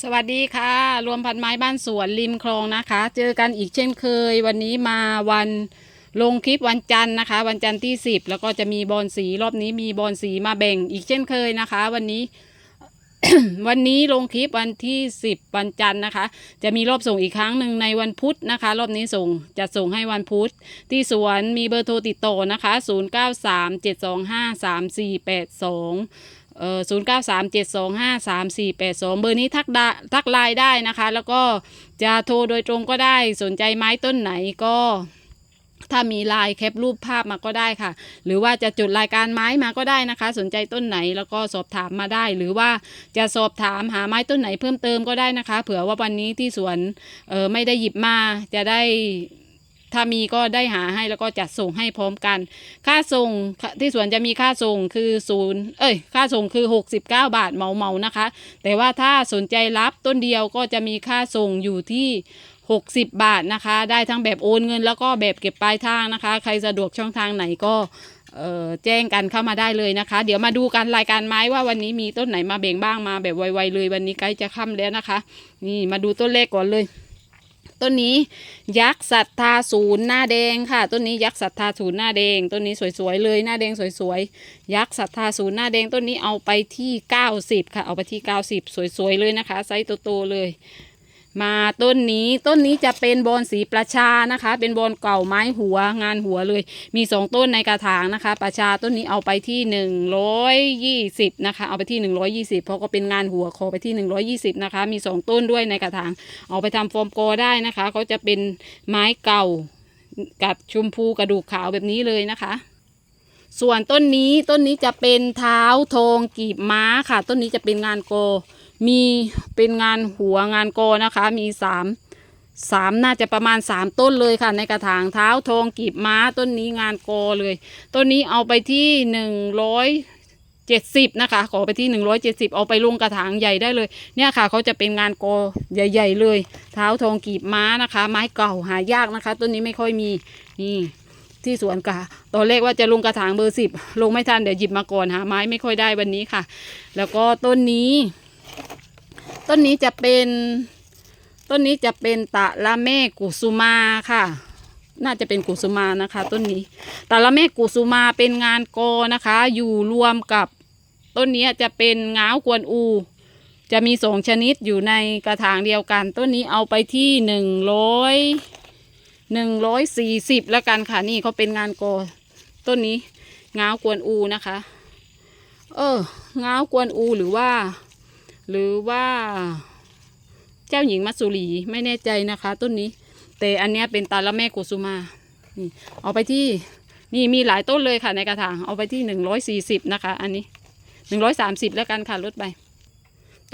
สวัสดีค่ะ รวมพันไม้บ้านสวนริมคลองนะคะ เจอกันอีกเช่นเคย วันนี้มาวันลงคลิปวันจันทร์นะคะ วันจันทร์ที่10แล้วก็จะมีบอลสีรอบนี้มีบอลสีมาแบ่งอีกเช่นเคยนะคะ วันนี้ วันนี้ลงคลิปวันที่10วันจันทร์นะคะ จะมีรอบส่งอีกครั้งหนึ่งในวันพุธนะคะ รอบนี้ส่งจะส่งให้วันพุธที่สวนมีเบอร์โทรติดต่อนะคะ 0937253482 เอ่อศูนย์เก้าสามเจ็ดสองห้าสามสี่แปดสองเบอร์นี้ทักดาทักไลน์ได้นะคะ แล้วก็จะโทรโดยตรงก็ได้สนใจไม้ต้นไหนก็ถ้ามีไลน์แคปรูปภาพมาก็ได้ค่ะ หรือว่าจะจุดรายการไม้มาก็ได้นะคะ สนใจต้นไหนแล้วก็สอบถามมาได้ หรือว่าจะสอบถามหาไม้ต้นไหนเพิ่มเติมก็ได้นะคะ เผื่อว่าวันนี้ที่สวนเออไม่ได้หยิบมาจะได้ ถ้ามีก็ได้หาให้แล้วก็จัดส่งให้พร้อมกัน ค่าส่งที่สวนจะมีค่าส่งคือศูนย์เอ้ย ค่าส่งคือ 69 บาทเหมาเมานะคะ แต่ว่าถ้าสนใจรับต้นเดียวก็จะมีค่าส่งอยู่ที่ 60 บาทนะคะ ได้ทั้งแบบโอนเงิน แล้วก็แบบเก็บปลายทางนะคะ ใครสะดวกช่องทางไหนก็แจ้งกันเข้ามาได้เลยนะคะ เดี๋ยวมาดูกันรายการไม้ว่าวันนี้มีต้นไหนมาเบ่งบ้างมาแบบไวๆเลยวันนี้ใกล้จะค่ำแล้วนะคะ นี่มาดูต้นแรกก่อนเลย ต้นนี้ยักษ์ศรัทธาศูนย์หน้าแดงค่ะ ต้นนี้ยักษ์ศรัทธาศูนย์หน้าแดง ต้นนี้สวยๆเลยหน้าแดงสวยๆ ยักษ์ศรัทธาศูนย์หน้าแดงต้นนี้เอาไปที่ 90 ค่ะ เอาไปที่ 90 สวยๆเลยนะคะ ไซส์โตๆเลย มาต้นนี้ต้นนี้จะเป็นบอนสีประชานะคะ เป็นบอนเก่าไม้หัวงานหัวเลย มีสองต้นในกระถางนะคะ ประชาต้นนี้เอาไปที่หนึ่งร้อยยี่สิบนะคะ เอาไปที่หนึ่งร้อยยี่สิบเพราะก็เป็นงานหัวขอไปที่หนึ่งร้อยี่สิบนะคะ มีสองต้นด้วยในกระถาง เอาไปทำฟอร์มโกอได้นะคะเขาจะเป็นไม้เก่ากับชมพูกระดูกขาวแบบนี้เลยนะคะส่วนต้นนี้ต้นนี้จะเป็นเท้าทองกีบม้าค่ะ ต้นนี้จะเป็นงานโก มีเป็นงานหัวงานโกนะคะ มีสามสามน่าจะประมาณสามต้นเลยค่ะ ในกระถางเท้าทองกีบม้าต้นนี้งานโกเลยต้นนี้เอาไปที่หนึ่งร้อยเจ็ดสิบนะคะ ขอไปที่หนึ่งร้อยเจ็ดสิบเอาไปลงกระถางใหญ่ได้เลย เนี่ยค่ะเขาจะเป็นงานโกใหญ่ ๆ เลย เท้าทองกีบม้านะคะ ไม้เก่าหายากนะคะต้นนี้ไม่ค่อยมีนี่ที่สวนกะตอนแรกว่าจะลงกระถางเบอร์สิบลงไม่ทันเดี๋ยวหยิบมาก่อนหาไม้ไม่ค่อยได้วันนี้ค่ะ แล้วก็ต้นนี้ ต้นนี้จะเป็นต้นนี้จะเป็นตะละแมกุสุมาค่ะ น่าจะเป็นกุสุมานะคะ ต้นนี้ตะละแมกุสุมาเป็นงานกอนะคะ อยู่รวมกับต้นนี้จะเป็นง้าวกวนอู จะมีสองชนิดอยู่ในกระถางเดียวกัน ต้นนี้เอาไปที่หนึ่งร้อยหนึ่งร้อยสี่สิบแล้วกันค่ะนี่เขาเป็นงานกอต้นนี้ง้าวกวนอูนะคะ เออง้าวกวนอูหรือว่า หรือว่าเจ้าหญิงมัสุรีไม่แน่ใจนะคะ ต้นนี้ แต่อันนี้เป็นตาละแม่กุสุมานี่เอาไปที่นี่มีหลายต้นเลยค่ะในกระถางเอาไปที่หนึ่งร้อยสี่สิบนะคะ อันนี้หนึ่งร้อยสามสิบแล้วกันค่ะลดไป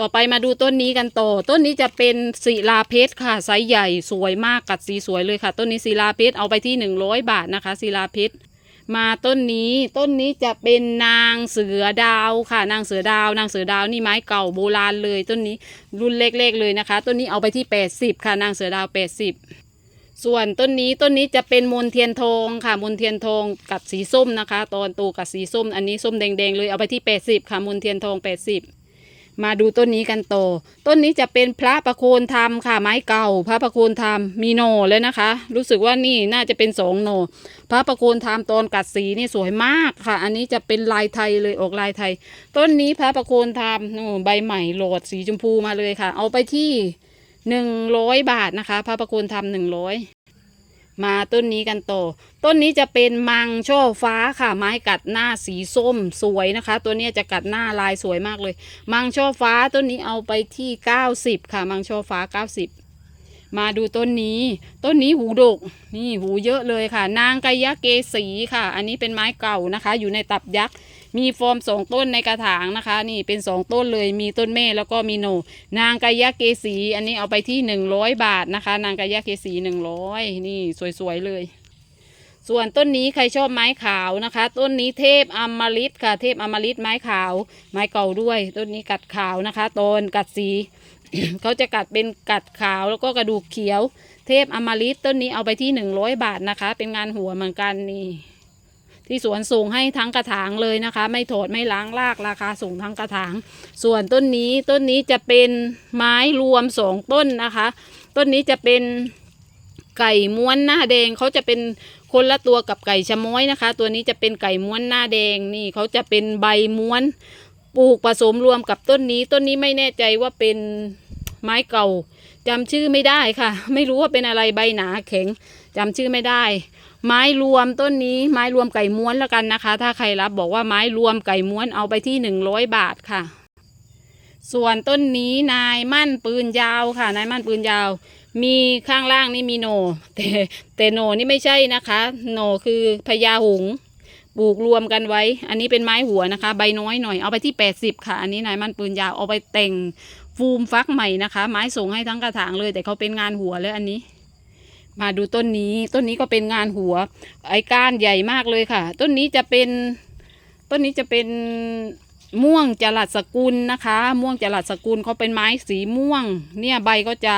ต่อไปมาดูต้นนี้กันต่อต้นนี้จะเป็นศิลาเพชรค่ะไซส์ใหญ่สวยมากกัดสีสวยเลยค่ะ ต้นนี้ศิลาเพชรเอาไปที่หนึ่งร้อยบาทนะคะศิลาเพชร มาต้นนี้ต้นนี้จะเป็นนางเสือดาวค่ะ นางเสือดาว นางเสือดาวนี่ไม้เก่าโบราณเลย ต้นนี้รุ่นเล็กๆเลยนะคะ ต้นนี้เอาไปที่ 80 ค่ะ นางเสือดาว 80 ส่วนต้นนี้ต้นนี้จะเป็นมนเทียนทองค่ะ มนเทียนทองกับสีส้มนะคะ ตอนโตกับสีส้ม อันนี้ส้มแดงๆเลยเอาไปที่ 80 ค่ะ มนเทียนทอง 80 มาดูต้นนี้กันต่อ ต้นนี้จะเป็นพระประโคนธรรมค่ะ ไม้เก่า พระประโคนธรรมมีโนเลยนะคะ รู้สึกว่านี่น่าจะเป็นสองโน พระประโคนธรรมตอนกัดสีนี่สวยมากค่ะ อันนี้จะเป็นลายไทยเลยออกลายไทย ต้นนี้พระประโคนธรรมโอ้ใบใหม่โหลดสีชมพูมาเลยค่ะ เอาไปที่หนึ่งร้อยบาทนะคะ พระประโคนธรรมหนึ่งร้อย มาต้นนี้กันต่อ ต้นนี้จะเป็นมังช่อฟ้าค่ะ ไม้กัดหน้าสีส้มสวยนะคะ ตัวนี้จะกัดหน้าลายสวยมากเลย มังช่อฟ้าต้นนี้เอาไปที่เก้าสิบค่ะ มังช่อฟ้าเก้าสิบ มาดูต้นนี้ ต้นนี้หูดก นี่หูเยอะเลยค่ะ นางกายะเกสีค่ะ อันนี้เป็นไม้เก่านะคะ อยู่ในตับยักษ์ มีฟอร์มสองต้นในกระถางนะคะ นี่เป็นสองต้นเลย มีต้นแม่แล้วก็มีโหนนางกายะเกสี อันนี้เอาไปที่หนึ่งร้อยบาทนะคะ นางกายะเกสีหนึ่งร้อยนี่สวยๆเลยส่วนต้นนี้ใครชอบไม้ขาวนะคะ ต้นนี้เทพอมฤตค่ะ เทพอมฤตไม้ขาว ไม้เก่าด้วย ต้นนี้กัดขาวนะคะตอนกัดสี เขาจะกัดเป็นกัดขาวแล้วก็กระดูกเขียว เทพอมฤตต้นนี้เอาไปที่หนึ่งร้อยบาทนะคะ เป็นงานหัวเหมือนกันนี่ ที่สวนส่งให้ทั้งกระถางเลยนะคะ ไม่ถอดไม่ล้างรากราคาส่งทั้งกระถาง ส่วนต้นนี้ต้นนี้จะเป็นไม้รวมสองต้นนะคะ ต้นนี้จะเป็นไก่ม้วนหน้าแดงเขาจะเป็นคนละตัวกับไก่ชะม้อยนะคะ ตัวนี้จะเป็นไก่ม้วนหน้าแดงนี่เขาจะเป็นใบม้วน ปลูกผสมรวมกับต้นนี้ ต้นนี้ไม่แน่ใจว่าเป็นไม้เก่าจำชื่อไม่ได้ค่ะ ไม่รู้ว่าเป็นอะไรใบหนาแข็งจำชื่อไม่ได้ ไม้รวมต้นนี้ไม้รวมไก่ม้วนแล้วกันนะคะ ถ้าใครรับบอกว่าไม้รวมไก่ม้วนเอาไปที่หนึ่งร้อยบาทค่ะ ส่วนต้นนี้นายมั่นปืนยาวค่ะ นายมั่นปืนยาว มีข้างล่างนี่มีโหนแต่แต่โหนนี่ไม่ใช่นะคะโหนคือพญาหงส์ ปลูกรวมกันไว้ อันนี้เป็นไม้หัวนะคะ ใบน้อยหน่อย เอาไปที่ 80 ค่ะ อันนี้นายมันปืนยาว เอาไปแต่งฟูมฟักใหม่นะคะ ไม้ส่งให้ทั้งกระถางเลย แต่เขาเป็นงานหัวแล้วอันนี้ มาดูต้นนี้ ต้นนี้ก็เป็นงานหัว ไอ้ก้านใหญ่มากเลยค่ะ ต้นนี้จะเป็น ต้นนี้จะเป็นม่วงจรัสสกุลนะคะ ม่วงจรัสสกุลเขาเป็นไม้สีม่วง เนี่ยใบก็จะ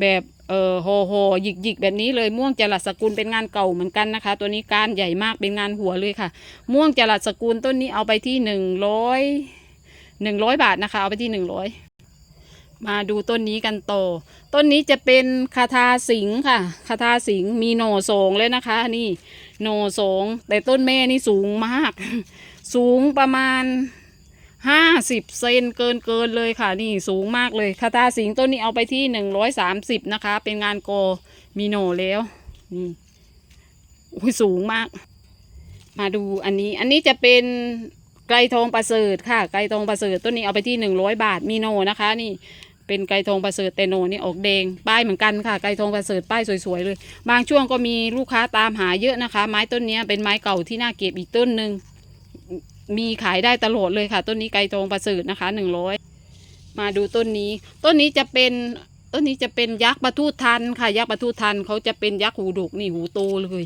แบบ เออโหโหหยิกหยิกแบบนี้เลยม่วงจรัสสกุลเป็นงานเก่าเหมือนกันนะคะ ตัวนี้กานใหญ่มากเป็นงานหัวเลยค่ะ ม่วงจรัสสกุลต้นนี้เอาไปที่หนึ่งร้อยหนึ่งร้อยบาทนะคะ เอาไปที่หนึ่งร้อยมาดูต้นนี้กันโต ต้นนี้จะเป็นคาทาสิงค่ะ คาทาสิงมีโหนสงเลยนะคะ นี่โหนสงแต่ต้นแม่นี่สูงมาก สูงประมาณ ห้าสิบเซนเกินเกินเลยค่ะ นี่สูงมากเลยคาตาสิงต้นนี้เอาไปที่หนึ่งร้อยสามสิบนะคะ เป็นงานโกมีโนแล้ว นี่อุ้ยสูงมาก มาดูอันนี้ อันนี้จะเป็นไกรทองประเสริฐค่ะ ไกรทองประเสริฐต้นนี้เอาไปที่หนึ่งร้อยบาทมีโนนะคะ นี่ เป็นไกรทองประเสริฐแต่โนนี่ออกแดงป้ายเหมือนกันค่ะ ไกรทองประเสริฐป้ายสวยๆเลย บางช่วงก็มีลูกค้าตามหาเยอะนะคะ ไม้ต้นนี้เป็นไม้เก่าที่น่าเก็บอีกต้นหนึ่ง มีขายได้ตลอดเลยค่ะ ต้นนี้ไกรทองประเสริฐนะคะหนึ่งร้อยมาดูต้นนี้ ต้นนี้จะเป็นต้นนี้จะเป็นยักษ์ปะทุทันค่ะ ยักษ์ปะทุทันเขาจะเป็นยักษ์หูดุกนี่หูโตเลย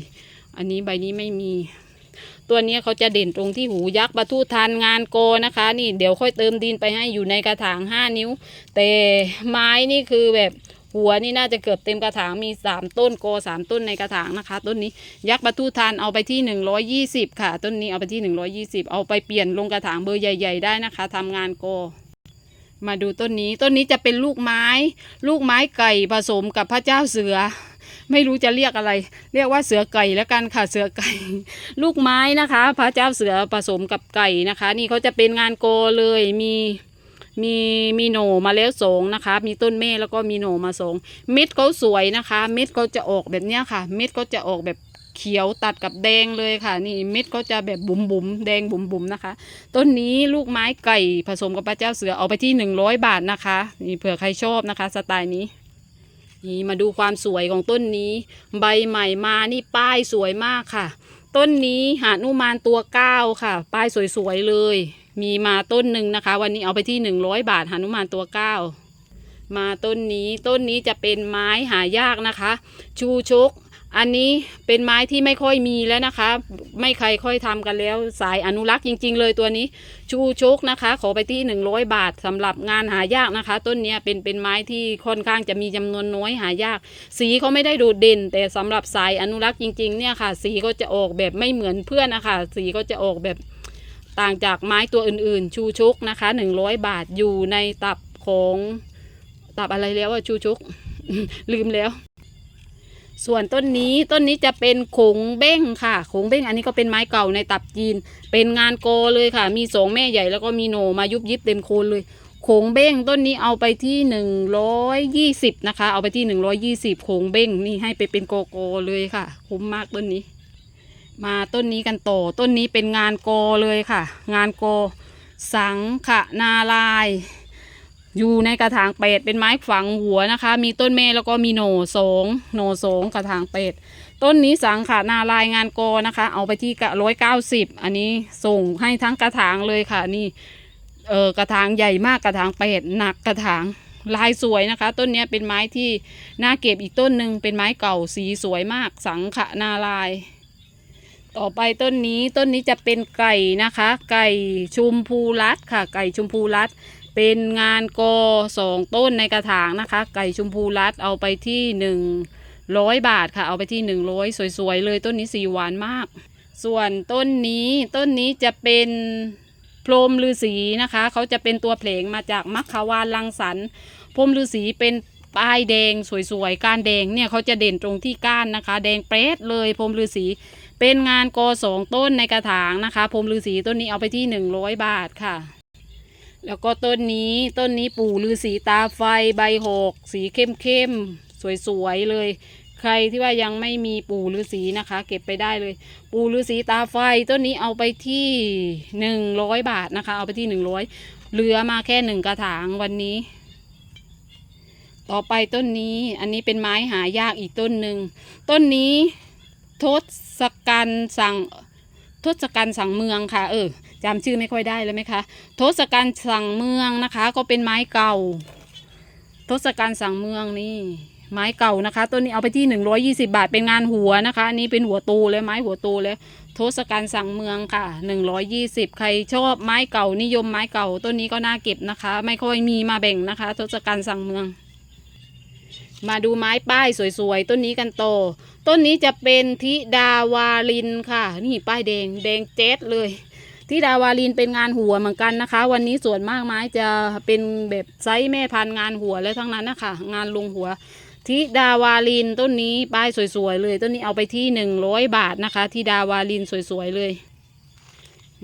อันนี้ใบนี้ไม่มี ตัวนี้เขาจะเด่นตรงที่หูยักษ์ปะทุทันงานโกนะคะ นี่เดี๋ยวค่อยเติมดินไปให้อยู่ในกระถางห้านิ้ว แต่ไม้นี่คือแบบ หัวนี่น่าจะเกือบเต็มกระถางมีสามต้นโกสามต้นในกระถางนะคะ ต้นนี้ยักษ์ประทุทานเอาไปที่หนึ่งร้อยยี่สิบค่ะ ต้นนี้เอาไปที่หนึ่งร้อยี่สิบเอาไปเปลี่ยนลงกระถางเบอร์ใหญ่ ๆ ได้นะคะทำงานโกมาดูต้นนี้ต้นนี้จะเป็นลูกไม้ ลูกไม้ไก่ผสมกับพระเจ้าเสือ ไม่รู้จะเรียกอะไร เรียกว่าเสือไก่แล้วกันค่ะเสือไก่ ลูกไม้นะคะ พระเจ้าเสือผสมกับไก่นะคะ นี่เขาจะเป็นงานโกเลยมี มีมีโหน่มาแล้วสองนะคะ มีต้นเมฆแล้วก็มีโหน่มาสองเม็ดเขาสวยนะคะ เม็ดเขาจะออกแบบเนี้ยค่ะ เม็ดเขาจะออกแบบเขียวตัดกับแดงเลยค่ะ นี่เม็ดเขาจะแบบบุ๋มบุ๋มแดงบุ๋มบุ๋มนะคะ ต้นนี้ลูกไม้ไก่ผสมกับพระเจ้าเสือเอาไปที่หนึ่งร้อยบาทนะคะ นี่เผื่อใครชอบนะคะ สไตล์นี้นี่มาดูความสวยของต้นนี้ ใบใหม่มานี่ป้ายสวยมากค่ะ ต้นนี้หานุมานตัวเก้าค่ะ ป้ายสวยๆเลย มีมาต้นหนึ่งนะคะ วันนี้เอาไปที่หนึ่งร้อยบาทหานุมานตัวเก้ามาต้นนี้ต้นนี้จะเป็นไม้หายากนะคะ ชูชก อันนี้เป็นไม้ที่ไม่ค่อยมีแล้วนะคะ ไม่ใครค่อยทำกันแล้ว สายอนุรักษ์จริง ๆ เลยตัวนี้ ชูชกนะคะ ขอไปที่หนึ่งร้อยบาทสำหรับงานหายากนะคะ ต้นนี้เป็นเป็นไม้ที่ค่อนข้างจะมีจำนวนน้อยหายาก สีเขาไม่ได้โดดเด่น แต่สำหรับสายอนุรักษ์จริง ๆ เนี่ยค่ะ สีก็จะออกแบบไม่เหมือนเพื่อนนะคะสีก็จะออกแบบ ต่างจากไม้ตัวอื่นๆ ชูชกนะคะหนึ่งร้อยบาทอยู่ในตับของตับอะไรแล้วอะชูชก ลืมแล้ว ส่วนต้นนี้ต้นนี้จะเป็นขงเบ้งค่ะขงเบ้งอันนี้ก็เป็นไม้เก่าในตับจีน เป็นงานโกเลยค่ะ มีสองแม่ใหญ่แล้วก็มีโหนมายุบยิบเต็มโคนเลยขงเบ้งต้นนี้เอาไปที่หนึ่งร้อยยี่สิบนะคะ เอาไปที่หนึ่งร้อยยี่สิบขงเบ้งนี่ให้ไปเป็นโกโก้เลยค่ะ คุ้มมากต้นนี้ มาต้นนี้กันต่อต้นนี้เป็นงานโกเลยค่ะ งานโก สังขนาลาย อยู่ในกระถางเป็ดเป็นไม้ฝังหัวนะคะ มีต้นเมแล้วก็มีโหนสงโหนสงกระถางเป็ดต้นนี้สังขนาลายงานโกนะคะ เอาไปที่ร้อยเก้าสิบอันนี้ส่งให้ทั้งกระถางเลยค่ะนี่เออกระถางใหญ่มากกระถางเป็ดหนักกระถางลายสวยนะคะ ต้นนี้เป็นไม้ที่น่าเก็บอีกต้นหนึ่งเป็นไม้เก่าสีสวยมากสังขนาลาย ต่อไปต้นนี้ต้นนี้จะเป็นไก่นะคะ ไก่ชุมพูรัดค่ะ ไก่ชุมพูรัดเป็นงานกอสองต้นในกระถางนะคะ ไก่ชุมพูรัดเอาไปที่หนึ่งร้อยบาทค่ะ เอาไปที่หนึ่งร้อยสวยๆเลยต้นนี้สีหวานมาก ส่วนต้นนี้ต้นนี้จะเป็นพรมฤาษีนะคะ เขาจะเป็นตัวเพลงมาจากมัคคาวานลังสรรพรมฤาษีเป็นป้ายแดงสวยๆ ก้านแดงเนี่ยเขาจะเด่นตรงที่ก้านนะคะ แดงเปรดเลยพรมฤาษี เป็นงานกอสองต้นในกระถางนะคะพรหมฤาษีต้นนี้เอาไปที่หนึ่งร้อยบาทค่ะ แล้วก็ต้นนี้ต้นนี้ปู่ฤาษีตาไฟใบหกสีเข้มๆสวยๆเลย ใครที่ว่ายังไม่มีปู่ฤาษีนะคะ เก็บไปได้เลย ปู่ฤาษีตาไฟต้นนี้เอาไปที่หนึ่งร้อยบาทนะคะ เอาไปที่หนึ่งร้อยเหลือมาแค่หนึ่งกระถางวันนี้ ต่อไปต้นนี้อันนี้เป็นไม้หายากอีกต้นหนึ่งต้นนี้ ทศกัณฐ์สั่งทศกัณฐ์สั่งเมืองค่ะ เออจำชื่อไม่ค่อยได้แล้วไหมคะทศกัณฐ์สั่งเมืองนะคะ ก็เป็นไม้เก่า ทศกัณฐ์สั่งเมืองนี่ ไม้เก่านะคะต้นนี้เอาไปที่หนึ่งร้อยี่สิบาทเป็นงานหัวนะคะอันนี้เป็นหัวตูเลยไม้หัวตูเลยทศกัณฐ์สั่งเมืองค่ะหนึ่งร้อยี่สิบใครชอบไม้เก่านิยมไม้เก่าต้นนี้ก็น่าเก็บนะคะ ไม่ค่อยมีมาแบ่งนะคะ ทศกัณฐ์สั่งเมือง มาดูไม้ป้ายสวยๆ ต้นนี้กันโตอต้นนี้จะเป็นทิดาวาลินค่ะ นี่ป้ายแดงแดงเจ๊ดเลยทิดาวาลินเป็นงานหัวเหมือนกันนะคะ วันนี้ส่วนมากไม้จะเป็นแบบไซส์แม่พันธุ์งานหัวแล้วทั้งนั้นนะคะงานลงหัวทิดาวาลินต้นนี้ป้ายสวยๆเลย ต้นนี้เอาไปที่หนึ่งร้อยบาทนะคะทิดาวาลินสวยๆเลย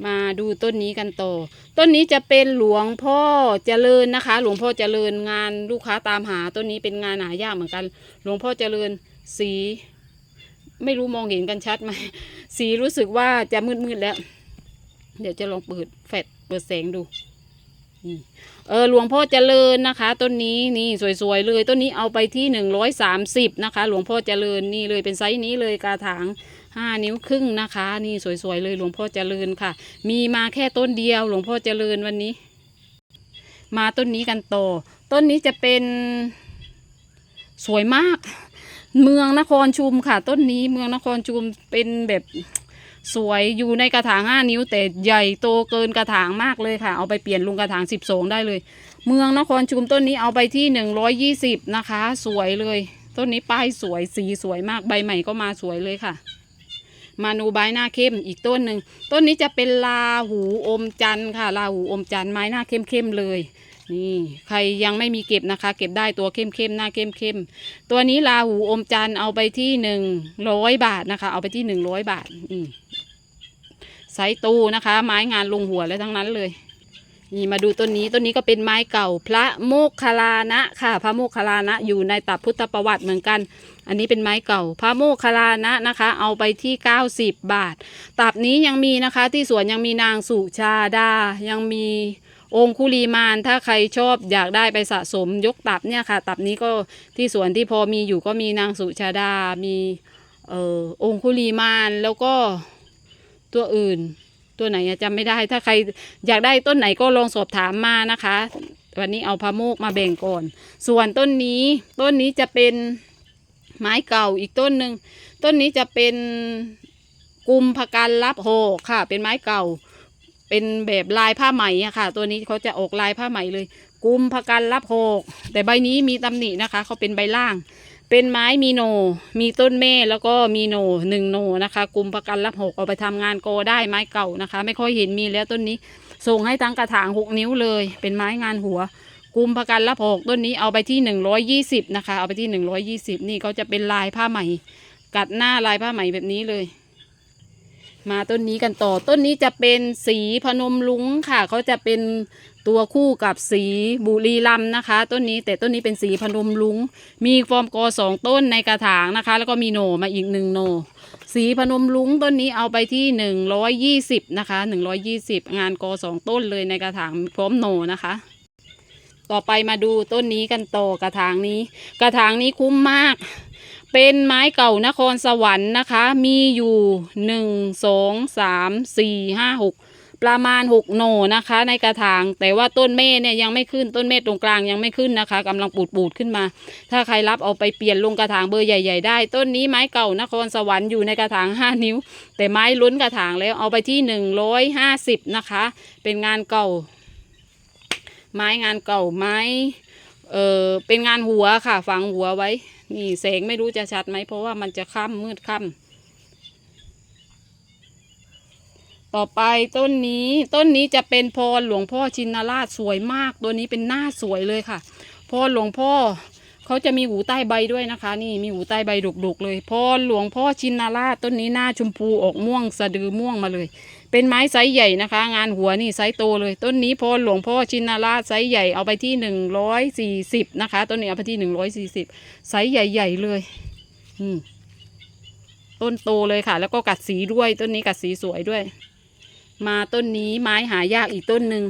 มาดูต้นนี้กันต่อ ต้นนี้จะเป็นหลวงพ่อเจริญนะคะ หลวงพ่อเจริญงานลูกค้าตามหา ต้นนี้เป็นงานหายากเหมือนกัน หลวงพ่อเจริญสี ไม่รู้มองเห็นกันชัดไหม สีรู้สึกว่าจะมืดๆแล้ว เดี๋ยวจะลองเปิดแฟลชเปิดแสงดูนี่เออหลวงพ่อเจริญนะคะ ต้นนี้นี่สวยๆเลย ต้นนี้เอาไปที่หนึ่งร้อยสามสิบนะคะ หลวงพ่อเจริญนี่เลยเป็นไซส์นี้เลยกระถาง ห้านิ้วครึ่งนะคะ นี่สวยๆเลยหลวงพ่อเจริญค่ะ มีมาแค่ต้นเดียว หลวงพ่อเจริญวันนี้ มาต้นนี้กันต่อต้นนี้จะเป็นสวยมาก เมืองนครชุมค่ะ ต้นนี้เมืองนครชุมเป็นแบบสวยอยู่ในกระถางห้านิ้ว แต่ใหญ่โตเกินกระถางมากเลยค่ะ เอาไปเปลี่ยนลุงกระถางสิบสองได้เลย เมืองนครชุมต้นนี้เอาไปที่หนึ่งร้อยยี่สิบนะคะ สวยเลย ต้นนี้ป้ายสวยสีสวยมากใบใหม่ก็มาสวยเลยค่ะ มานูใบหน้าเข้มอีกต้นหนึ่งต้นนี้จะเป็นลาหูอมจันทร์ค่ะลาหูอมจันทร์ไม้หน้าเข้มๆเลย นี่ใครยังไม่มีเก็บนะคะ เก็บได้ตัวเข้มๆหน้าเข้มๆตัวนี้ลาหูอมจันทร์เอาไปที่หนึ่งร้อยบาทนะคะ เอาไปที่หนึ่งร้อยบาทอืมไซส์ตูนะคะ ไม้งานลงหัวแล้วทั้งนั้นเลยนี่มาดูต้นนี้ต้นนี้ก็เป็นไม้เก่า พระโมคคลานะค่ะ พระโมคคลานะอยู่ในตับพุทธประวัติเหมือนกัน อันนี้เป็นไม้เก่าพระโมคคัลานะนะคะ เอาไปที่ 90 บาท ตับนี้ยังมีนะคะ ที่สวนยังมีนางสุชาดา ยังมีองคุลีมานถ้าใครชอบอยากได้ไปสะสมยกตับเนี่ยค่ะ ตับนี้ก็ที่สวนที่พอมีอยู่ก็มีนางสุชาดา มีเอ่อองคุลีมานแล้วก็ตัวอื่น ตัวไหนจำไม่ได้ ถ้าใครอยากได้ต้นไหนก็ลองสอบถามมานะคะ วันนี้เอาพะโมกมาแบ่งก่อน ส่วนต้นนี้ต้นนี้จะเป็น ไม้เก่าอีกต้นหนึ่งต้นนี้จะเป็นกุมพกันรับโหกค่ะ เป็นไม้เก่า เป็นแบบลายผ้าไหมอะค่ะ ตัวนี้เขาจะออกลายผ้าไหมเลย กุมพกันรับโหกแต่ใบนี้มีตำหนินะคะเขาเป็นใบล่าง เป็นไม้มีโน มีต้นแม่แล้วก็มีโนหนึ่งโนนะคะ กุมประกันรับหกเอาไปทำงานโกได้ไม้เก่านะคะ ไม่ค่อยเห็นมีแล้วต้นนี้ส่งให้ทั้งกระถางหกนิ้วเลย เป็นไม้งานหัว กุมประกันรับหกต้นนี้เอาไปที่หนึ่งร้อยยี่สิบนะคะ เอาไปที่หนึ่งร้อยยี่สิบนี่เขาจะเป็นลายผ้าไหมกัดหน้าลายผ้าไหมแบบนี้เลย มาต้นนี้กันต่อ ต้นนี้จะเป็นสีพนมลุงค่ะ เขาจะเป็นตัวคู่กับสีบุรีรัมย์นะคะ ต้นนี้แต่ต้นนี้เป็นสีพนมลุง มีฟอร์มกอสองต้นในกระถางนะคะ แล้วก็มีโหนมาอีกหนึ่งโหนสีพนมลุงต้นนี้เอาไปที่หนึ่งร้อยยี่สิบนะคะหนึ่งร้อยยี่สิบงานกอสองต้นเลยในกระถางพร้อมโหนนะคะ ต่อไปมาดูต้นนี้กันต่อกระถางนี้ กระถางนี้คุ้มมาก เป็นไม้เก่านครสวรรค์นะคะ มีอยู่หนึ่งสองสามสี่ห้าหกประมาณหกโหนนะคะ ในกระถาง แต่ว่าต้นเม่เนี่ยยังไม่ขึ้นต้นเม่ตรงกลางยังไม่ขึ้นนะคะกำลังปูดปูดขึ้นมา ถ้าใครรับเอาไปเปลี่ยนลงกระถางเบอร์ใหญ่ ๆ ได้ ต้นนี้ไม้เก่านครสวรรค์อยู่ในกระถางห้านิ้ว แต่ไม้ล้นกระถางแล้วเอาไปที่หนึ่งร้อยห้าสิบนะคะ เป็นงานเก่า ไม้งานเก่าไม้เออเป็นงานหัวค่ะ ฝังหัวไว้ นี่แสงไม่รู้จะชัดไหม เพราะว่ามันจะค่ำมืดค่ำต่อไปต้นนี้ต้นนี้จะเป็นพรหลวงพ่อชินราชสวยมาก ตัวนี้เป็นหน้าสวยเลยค่ะ พรหลวงพ่อเขาจะมีหูใต้ใบด้วยนะคะ นี่มีหูใต้ใบดุกๆเลย พรหลวงพ่อชินราชต้นนี้หน้าชมพูออกม่วงสะดือม่วงมาเลย เป็นไม้ไซส์ใหญ่นะคะ งานหัวนี่ไซส์โตเลย ต้นนี้พรหลวงพ่อชินราชไซส์ใหญ่เอาไปที่หนึ่งร้อยสี่สิบนะคะ ต้นนี้เอาไปที่หนึ่งร้อยสี่สิบไซส์ใหญ่ๆเลยอืมต้นโตเลยค่ะ แล้วก็กัดสีด้วย ต้นนี้กัดสีสวยด้วย มาต้นนี้ไม้หายากอีกต้นหนึ่ง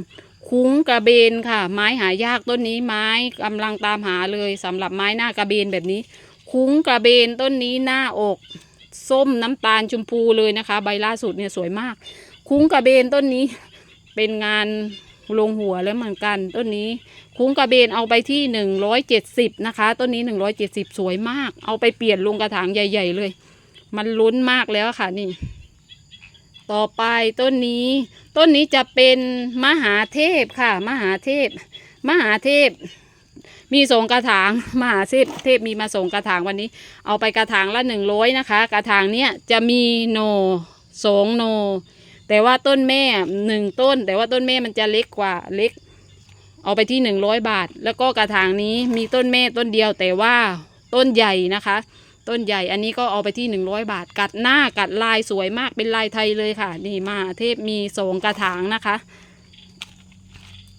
คุ้งกระเบนค่ะ ไม้หายากต้นนี้ไม้กำลังตามหาเลยสำหรับไม้หน้ากระเบนแบบนี้ คุ้งกระเบนต้นนี้หน้าอก ส้มน้ำตาลชมพูเลยนะคะ ใบล่าสุดเนี่ยสวยมาก คุ้งกระเบนต้นนี้ เป็นงานลงหัวแล้วเหมือนกัน ต้นนี้ คุ้งกระเบนเอาไปที่หนึ่งร้อยเจ็ดสิบนะคะ ต้นนี้หนึ่งร้อยเจ็ดสิบสวยมาก เอาไปเปลี่ยนลงกระถางใหญ่ ๆ เลย มันลุ้นมากแล้วค่ะนี่ ต่อไปต้นนี้ ต้นนี้จะเป็นมหาเทพค่ะ มหาเทพ มหาเทพ มีสองกระถางมหาเทพเทพมีมาส่งกระถางวันนี้ เอาไปกระถางละหนึ่งร้อยนะคะ กระถางเนี้ยจะมีโนสองโน แต่ว่าต้นแม่หนึ่งต้น แต่ว่าต้นแม่มันจะเล็กกว่าเล็ก เอาไปที่หนึ่งร้อยบาท แล้วก็กระถางนี้มีต้นแม่ต้นเดียวแต่ว่าต้นใหญ่นะคะ ต้นใหญ่อันนี้ก็เอาไปที่หนึ่งร้อยบาท กัดหน้ากัดลายสวยมากเป็นลายไทยเลยค่ะ นี่มาเทพมีสองกระถางนะคะ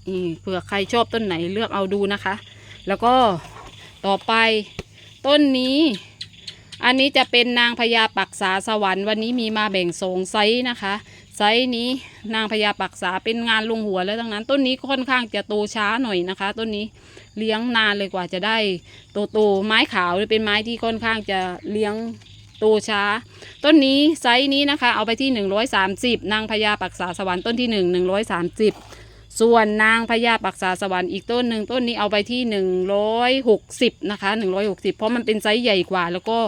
นี่เผื่อใครชอบต้นไหนเลือกเอาดูนะคะ แล้วก็ต่อไปต้นนี้ อันนี้จะเป็นนางพญาปักษาสวรรค์วันนี้มีมาแบ่งสองไซส์นะคะ ไซส์นี้นางพญาปักษาเป็นงานลงหัวแล้วทั้งนั้น ต้นนี้ค่อนข้างจะโตช้าหน่อยนะคะ ต้นนี้เลี้ยงนานเลยกว่าจะได้โตโตไม้ขาวเป็นไม้ที่ค่อนข้างจะเลี้ยงโตช้า ต้นนี้ไซส์นี้นะคะ เอาไปที่ 130 นางพญาปักษาสวรรค์ต้นที่ 1 130ส่วนนางพญาปักษาสวรรค์อีกต้นหนึ่งต้นนี้เอาไปที่ 160 นะคะ 160 เพราะมันเป็นไซส์ใหญ่กว่าแล้วก็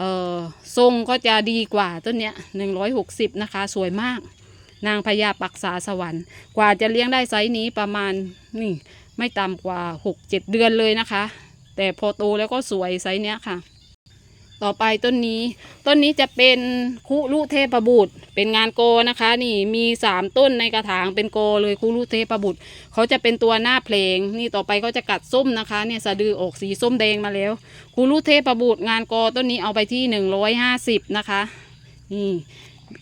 เอ่อทรงก็จะดีกว่าต้นเนี้ยหนึ่งร้อยหกสิบนะคะ สวยมาก นางพญาปักษาสวรรค์ กว่าจะเลี้ยงได้ไซส์นี้ประมาณนี่ไม่ต่ำกว่าหกเจ็ดเดือนเลยนะคะ แต่พอโตแล้วก็สวยไซส์เนี้ยค่ะ ต่อไปต้นนี้ต้นนี้จะเป็นคุรุเทพบุตร เป็นงานโกนะคะ นี่มีสามต้นในกระถางเป็นโกเลยคุรุเทพบุตรเขาจะเป็นตัวหน้าเพลง นี่ต่อไปเขาจะกัดส้มนะคะเนี่ยสะดือออกสีส้มแดงมาแล้วคุรุเทพบุตรงานโกต้นนี้เอาไปที่หนึ่งร้อยห้าสิบนะคะนี่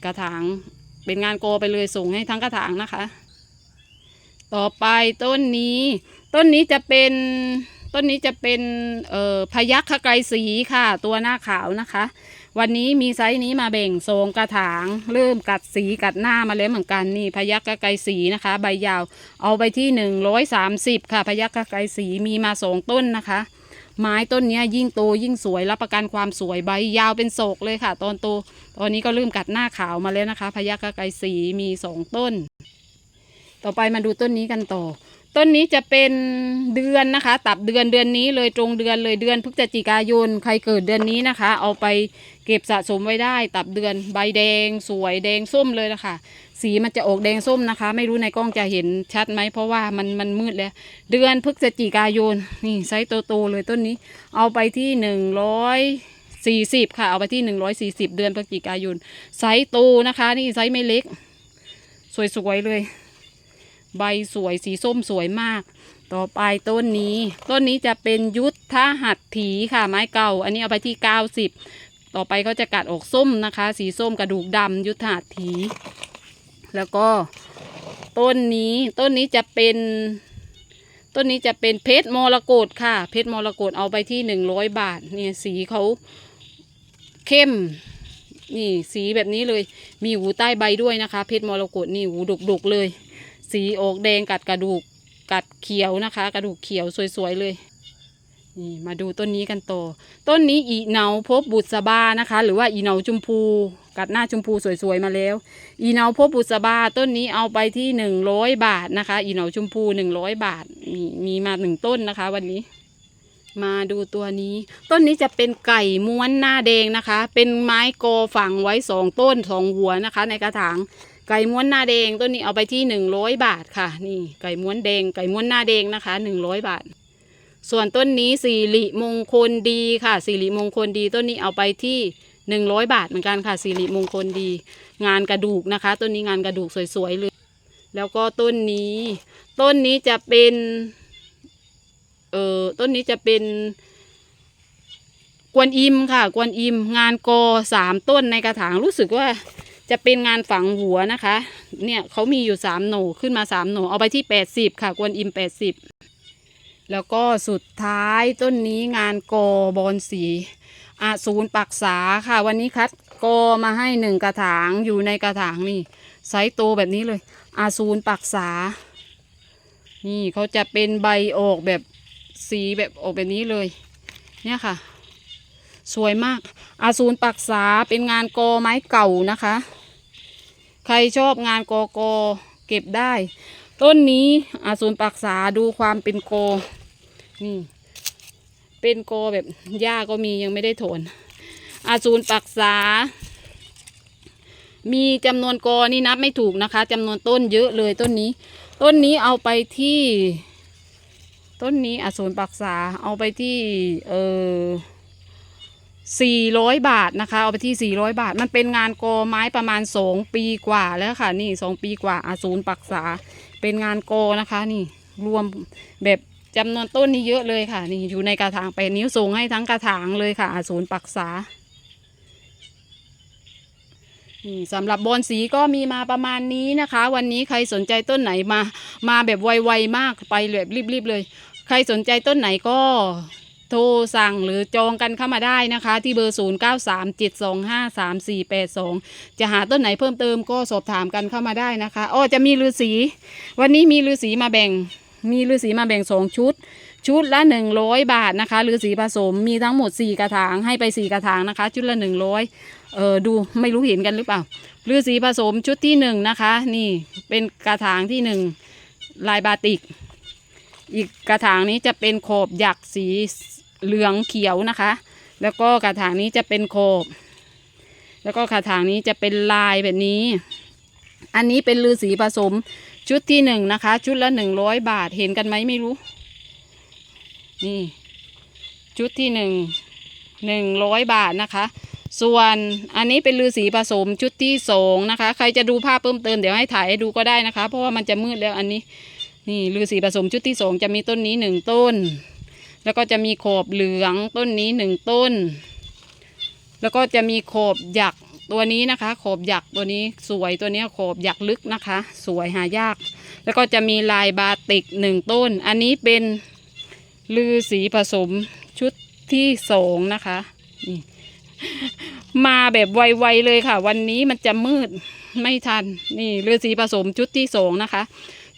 กระถางเป็นงานโกไปเลยส่งให้ทั้งกระถางนะคะ ต่อไปต้นนี้ ต้นนี้จะเป็น ต้นนี้จะเป็นเอ่อพยัคฆไกรสีค่ะ ตัวหน้าขาวนะคะ วันนี้มีไซส์นี้มาแบ่งโซงกระถาง เริ่มกัดสีกัดหน้ามาแล้วเหมือนกันนี่พยัคฆไกรสีนะคะ ใบยาวเอาไปที่หนึ่งร้อยสามสิบค่ะ พยัคฆไกรสีมีมาสองต้นนะคะ ไม้ต้นนี้ยยิ่งโตยิ่งสวยรับประกันความสวยใบยาวเป็นโศกเลยค่ะ ตอนโตตอนนี้ก็เริ่มกัดหน้าขาวมาแล้วนะคะ พยัคฆไกรสีมีสองต้น ต่อไปมาดูต้นนี้กันต่อ ต้นนี้จะเป็นเดือนนะคะ ตับเดือนเดือนนี้เลยตรงเดือนเลยเดือนพฤศจิกายนใครเกิดเดือนนี้นะคะ เอาไปเก็บสะสมไว้ได้ ตับเดือนใบแดงสวยแดงส้มเลยนะคะสีมันจะออกแดงส้มนะคะ ไม่รู้ในกล้องจะเห็นชัดไหมเพราะว่ามันมันมืดแล้ว เดือนพฤศจิกายนนี่ไซส์โตๆเลยต้นนี้ เอาไปที่หนึ่งร้อยสี่สิบค่ะ เอาไปที่หนึ่งร้อยสี่สิบเดือนพฤศจิกายนไซส์โตนะคะ นี่ไซส์ไม่เล็ก สวยๆเลย ใบสวยสีส้มสวยมาก ต่อไปต้นนี้ ต้นนี้จะเป็นยุทธหัตถีค่ะไม้เก่า อันนี้เอาไปที่เก้าสิบต่อไปก็จะกัดออกส้มนะคะ สีส้มกระดูกดำยุทธหัตถี แล้วก็ต้นนี้ต้นนี้จะเป็น ต้นนี้จะเป็นเพชรมรกตค่ะ เพชรมรกตเอาไปที่หนึ่งร้อยบาทเนี่ยสีเขาเข้มนี่สีแบบนี้เลย มีหูใต้ใบด้วยนะคะ เพชรมรกตนี่หูดกๆเลย สีออกแดงกัดกระดูกกัดเขียวนะคะ กระดูกเขียวสวยๆเลยนี่มาดูต้นนี้กันต่อต้นนี้อีเหนาพบบุษบานะคะ หรือว่าอีเหนาชมพู กัดหน้าชมพูสวยๆมาแล้ว อีเหนาพบบุษบาต้นนี้เอาไปที่หนึ่งร้อยบาทนะคะ อีเหนาชมพูหนึ่งร้อยบาทมีมีมาหนึ่งต้นนะคะ วันนี้ มาดูตัวนี้ ต้นนี้จะเป็นไก่ม้วนหน้าแดงนะคะ เป็นไม้โกฝังไว้สองต้นสองหัวนะคะ ในกระถาง ไก่ม้วนหน้าแดงต้นนี้เอาไปที่หนึ่งร้อยบาทค่ะ นี่ไก่ม้วนแดงไก่ม้วนหน้าแดงนะคะหนึ่งร้อยบาท ส่วนต้นนี้สิริมงคลดีค่ะสิริมงคลดีต้นนี้เอาไปที่หนึ่งร้อยบาทเหมือนกันค่ะสิริมงคลดี งานกระดูกนะคะ ต้นนี้งานกระดูกสวยๆเลย แล้วก็ต้นนี้ ต้นนี้จะเป็นเอ่อต้นนี้จะเป็นกวนอิมค่ะ กวนอิมงานกอสามต้นในกระถางรู้สึกว่า จะเป็นงานฝังหัวนะคะ เนี่ยเขามีอยู่สามโหนขึ้นมาสามโหนเอาไปที่แปดสิบค่ะกวนอิมแปดสิบแล้วก็สุดท้ายต้นนี้งานกอบอนสีอาศูนย์ปักษาค่ะ วันนี้คัดกอมาให้หนึ่งกระถางอยู่ในกระถางนี่ไซส์โตแบบนี้เลย อาศูนย์ปักษา นี่เขาจะเป็นใบออกแบบสีแบบออกแบบนี้เลย เนี่ยค่ะ สวยมาก อาศูนย์ปักษาเป็นงานกอไม้เก่านะคะ ใครชอบงานกอกอเก็บได้ ต้นนี้อาศูนย์ปักษาดูความเป็นโกนี่ เป็นโกแบบหญ้าก็มียังไม่ได้โถน อาศูนย์ปักษา มีจำนวนกอนี่นับไม่ถูกนะคะจำนวนต้นเยอะเลยต้นนี้ ต้นนี้เอาไปที่ ต้นนี้อสูรปักษาเอาไปที่ เออ สี่ร้อยบาทนะคะเอาไปที่สี่ร้อยบาท มันเป็นงานกอไม้ประมาณสองปีกว่าแล้วค่ะ นี่สองปีกว่าอสูรปักษา เป็นงานกอนะคะ นี่รวมแบบจำนวนต้นนี้เยอะเลยค่ะ นี่อยู่ในกระถางแปดนิ้วส่งให้ทั้งกระถางเลยค่ะอสูรปักษานี่สำหรับบอนสีก็มีมาประมาณนี้นะคะ วันนี้ใครสนใจต้นไหนมา มาแบบไวๆมากไปแบบรีบๆเลย ใครสนใจต้นไหนก็ โทรสั่งหรือจองกันเข้ามาได้นะคะ ที่เบอร์ 0 9 3 7 2 5 3 4 8 2 จะหาต้นไหนเพิ่มเติมก็สอบถามกันเข้ามาได้นะคะอ้อจะมีฤาษี วันนี้มีฤาษีมาแบ่ง มีฤาษีมาแบ่งสองชุด ชุดละหนึ่งร้อยบาทนะคะฤาษีผสมมีทั้งหมดสี่กระถางให้ไปสี่กระถางนะคะ ชุดละหนึ่งร้อยเออดูไม่รู้เห็นกันหรือเปล่าฤาษีผสมชุดที่หนึ่งนะคะ นี่เป็นกระถางที่หนึ่งลายบาติกอีกกระถางนี้จะเป็นขอบหยักสี เหลืองเขียวนะคะ แล้วก็กระถางนี้จะเป็นขอบแล้วก็กระถางนี้จะเป็นลายแบบนี้ อันนี้เป็นลือสีผสมชุดที่หนึ่งนะคะ ชุดละหนึ่งร้อยบาทเห็นกันไหมไม่รู้ นี่ ชุดที่หนึ่งหนึ่งร้อยบาทนะคะ ส่วนอันนี้เป็นลือสีผสมชุดที่สองนะคะ ใครจะดูภาพเพิ่มเติมเดี๋ยวให้ถ่ายให้ดูก็ได้นะคะ เพราะว่ามันจะมืดแล้วอันนี้ นี่ลือสีผสมชุดที่สองจะมีต้นนี้หนึ่งต้น แล้วก็จะมีขอบเหลืองต้นนี้หนึ่งต้น แล้วก็จะมีขอบหยักตัวนี้นะคะ ขอบหยักตัวนี้สวยตัวนี้ขอบหยักลึกนะคะ สวยหายาก แล้วก็จะมีลายบาติกหนึ่งต้น อันนี้เป็นลือสีผสมชุดที่สองนะคะนี่มาแบบไวๆเลยค่ะ วันนี้มันจะมืดไม่ทัน นี่ลือสีผสมชุดที่สองนะคะ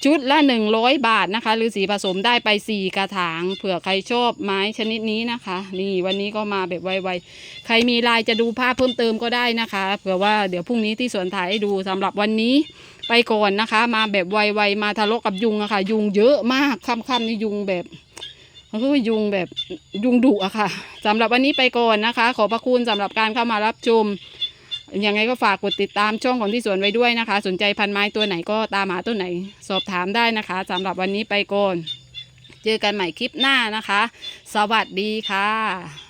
ชุดละหนึ่งร้อยบาทนะคะฤาษีผสมได้ไปสี่กระถาง เผื่อใครชอบไม้ชนิดนี้นะคะ นี่วันนี้ก็มาแบบไวๆ ใครมีไลายจะดูภาพเพิ่มเติมก็ได้นะคะ เผื่อว่าเดี๋ยวพรุ่งนี้ที่สวนถ่ายให้ดูสำหรับวันนี้ไปก่อนนะคะ มาแบบไวๆ มาทะเลาะกับยุงอะค่ะ ยุงเยอะมากค่ำๆนี่ยุงแบบก็ยุงแบบยุงดุอะค่ะสำหรับวันนี้ไปก่อนนะคะ ขอพระคุณสำหรับการเข้ามารับชม ยังไงก็ฝากกดติดตามช่องของที่สวนไว้ด้วยนะคะ สนใจพันไม้ตัวไหนก็ตามหาตัวไหน สอบถามได้นะคะสำหรับวันนี้ไปก่อนเจอกันใหม่คลิปหน้านะคะ สวัสดีค่ะ